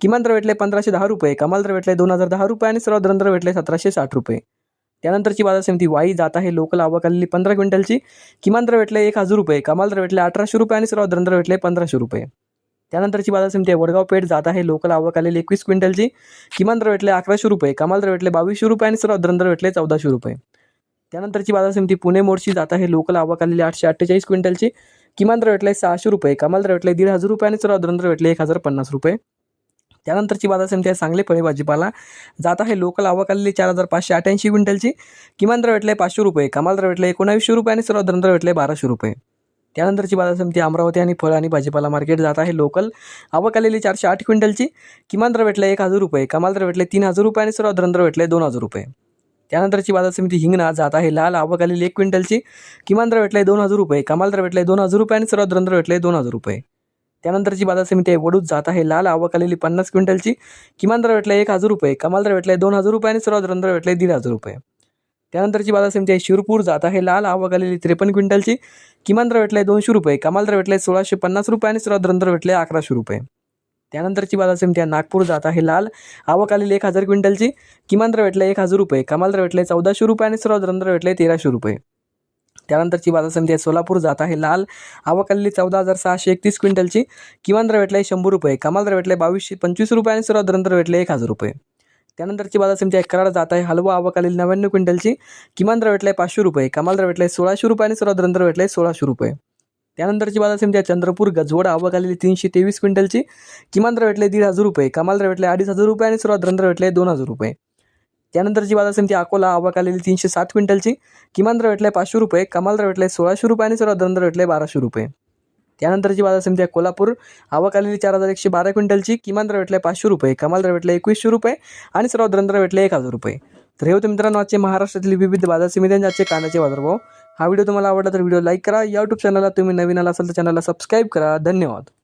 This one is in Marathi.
किमान दर भेटले पंधराशे दहा रुपये कमाल दर भेटले दोन हजार दहा रुपये आणि सर्व दर भेटले सतराशे साठ रुपये. त्यानंतरची बाजार समिती वाई जात आहे लोकल आवक आलेली पंधरा क्विंटलची. किमान दर भेटले एक हजार रुपये कमाल दर भेटले अठराशे रुपये आणि सर्व दर भेटले पंधराशे रुपये. त्यानंतरची बाजार समिती आहे वडगाव पेठ जात आहे लोकल आवक आलेली एकवीस क्विंटलची. किमान दर भेटले अकराशे रुपये कमाल दर भेटले बावीसशे रुपये आणि सर्व दर भेटले चौदाशे रुपये. त्यानंतरची बाजार समिती पुणे मोर्शी जात आहे लोकल आवक आलेली आठशे अठ्ठेचाळीस क्विंटलची. किमान दर भेटले सहाशे रुपये कमाल दर भेटले दीड हजार रुपये आणि सर्व दर भेटले एक हजार पन्नास रुपये. त्यानंतरची बाजार समिती आहे सांगली फळे भाजीपाला. जात आहे लोकल आवक आलेली चार हजार पाचशे अठ्ठ्याऐंशी क्विंटलची. किमान दर भेटले पाचशे रुपये कमाल दर भेटले एकोणावीसशे रुपये आणि सर्वात दर भेटले बाराशे रुपये. त्यानंतरची बाजार समिती अमरावती आणि फळ आणि भाजीपाला मार्केट जात आहे लोकल. आवक आलेली चारशे आठ क्विंटलची. किमान दर भेटले एक हजार रुपये कमाल दर भेटले तीन हजार रुपये आणि सर्वात दर भेटले दोन हजार रुपये. त्यानंतरची बाजार समिती हिंगणा जात आहे लाल आवक आलेली एक क्विंटलची. किमान दर भेटले दोन हजार रुपये कमाल दर भेटले दोन हजार रुपये आणि सर्वात दर भेटले दोन हजार रुपये. त्यानंतरची बाजार समिती आहे. वडूत जात आहे. लाल आवक आलेली पन्नास क्विंटलची. किमान दर भेटला एक हजार रुपये. कमाल दर आहे दोन हजार रुपये आणि सर्वात दर भेटले दीड हजार रुपये. त्यानंतरची बाजार समिती आहे. शिरपूर जात आहे. लाल आवक आलेली त्रेपन्न क्विंटलची. किमान दर भेटले दोनशे रुपये. कमाल दर भेटले सोळाशे पन्नास रुपये आणि सर्वात दर भेटले अकराशे रुपये. त्यानंतरची बाजार समिती आहे. नागपूर जात आहे. लाल आवक आलेली एक हजार क्विंटलची. किमान दर भेटले एक हजार रुपये. कमाल दर भेटले चौदाशे रुपये आणि सर्वात दर भेटले तेराशे रुपये. त्यानंतरची बाजार समिती आहे सोलापूर जात आहे. लाल आवक आलेली चौदा हजार सहाशे एकतीस क्विंटलची किमान दर भेटले शंभर रुपये कमाल दर भेटले बावीसशे पंचवीस रुपये आणि सर्वात दरंतर भेटले एक हजार रुपये. त्यानंतरची बाजार समिती आहे कराड जात आहे. हलवा आवक आलेली नव्याण्णव क्विंटलची किमान दर आहे पाचशे रुपये कमाल दर भेटले सोळाशे रुपये आणि सर्वात दर भेटले सोळाशे रुपये. त्यानंतरची बाजार समिती आहे चंद्रपूर गजवड आवक आलेली तीनशे तेवीस क्विंटलची किमान दर भेटले दीड हजार रुपये कमाल दर भेटले अडीच हजार रुपये आणि सर्वात दरंतर भेटले दोन हजार रुपये. त्यानंतरची बाजार समिती अकोला आवक आलेली तीनशे सात क्विंटलची. किमान दर भेटले पाचशे रुपये कमाल दर भेटले सोळाशे रुपये आणि सर्वात दर भेटले बाराशे रुपये. त्यानंतरची बाजार समिती आहे कोल्हापूर आवक आलेली चार हजार एकशे बारा क्विंटलची किमान दर भेटले पाचशे रुपये कमाल दर भेटले एकवीसशे रुपये आणि सर्वात दर भेटले एक हजार रुपये. तर हे होते मित्रांनो आजचे महाराष्ट्रातील विविध बाजार समित्यांचे आजचे कांद्याचे बाजारभाव. हा व्हिडिओ तुम्हाला आवडला तर व्हिडिओ लाईक करा. या यूट्यूब चॅनलला तुम्ही नवीन आला असाल तर चॅनलला सबस्क्राईब करा. धन्यवाद.